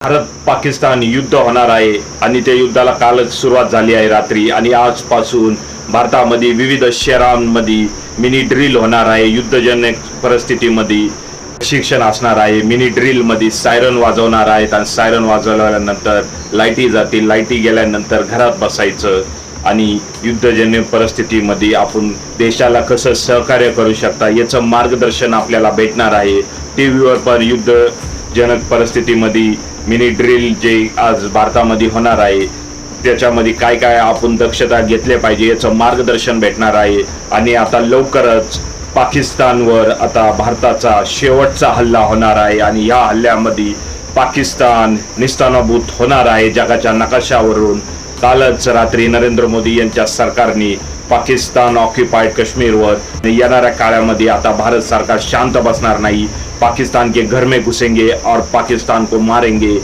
भारत पाकिस्तान युद्ध होणार आहे आणि त्या युद्धाला कालच सुरुवात झाली आहे रात्री. आणि आजपासून भारतामध्ये विविध शहरांमध्ये मिनी ड्रिल होणार आहे. युद्धजन्य परिस्थितीमध्ये शिक्षण असणार आहे. मिनी ड्रिलमध्ये सायरन वाजवणार आहेत आणि सायरन वाजवल्यानंतर लाईटी जातील. लाईटी गेल्यानंतर घरात बसायचं आणि युद्धजन्य परिस्थितीमध्ये आपण देशाला कसं सहकार्य करू शकता याचं मार्गदर्शन आपल्याला भेटणार आहे. टी व्हीवर पण जनक परिस्थितीमध्ये मिनी ड्रिल जे आज भारतामध्ये होणार आहे त्याच्यामध्ये काय काय आपण दक्षता घेतले पाहिजे याचं मार्गदर्शन भेटणार आहे. आणि आता लवकरच पाकिस्तानवर आता भारताचा शेवटचा हल्ला होणार आहे आणि या हल्ल्यामध्ये पाकिस्तान निस्तानाभूत होणार आहे जगाच्या नकाशावरून. कालच रात्री नरेंद्र मोदी यांच्या सरकारने पाकिस्तान ऑक्युपाइड काश्मीरवर येणाऱ्या काळामध्ये आता भारत सरकार शांत बसणार नाही. पाकिस्तान के घर में घुसेंगे और पाकिस्तान को मारेंगे.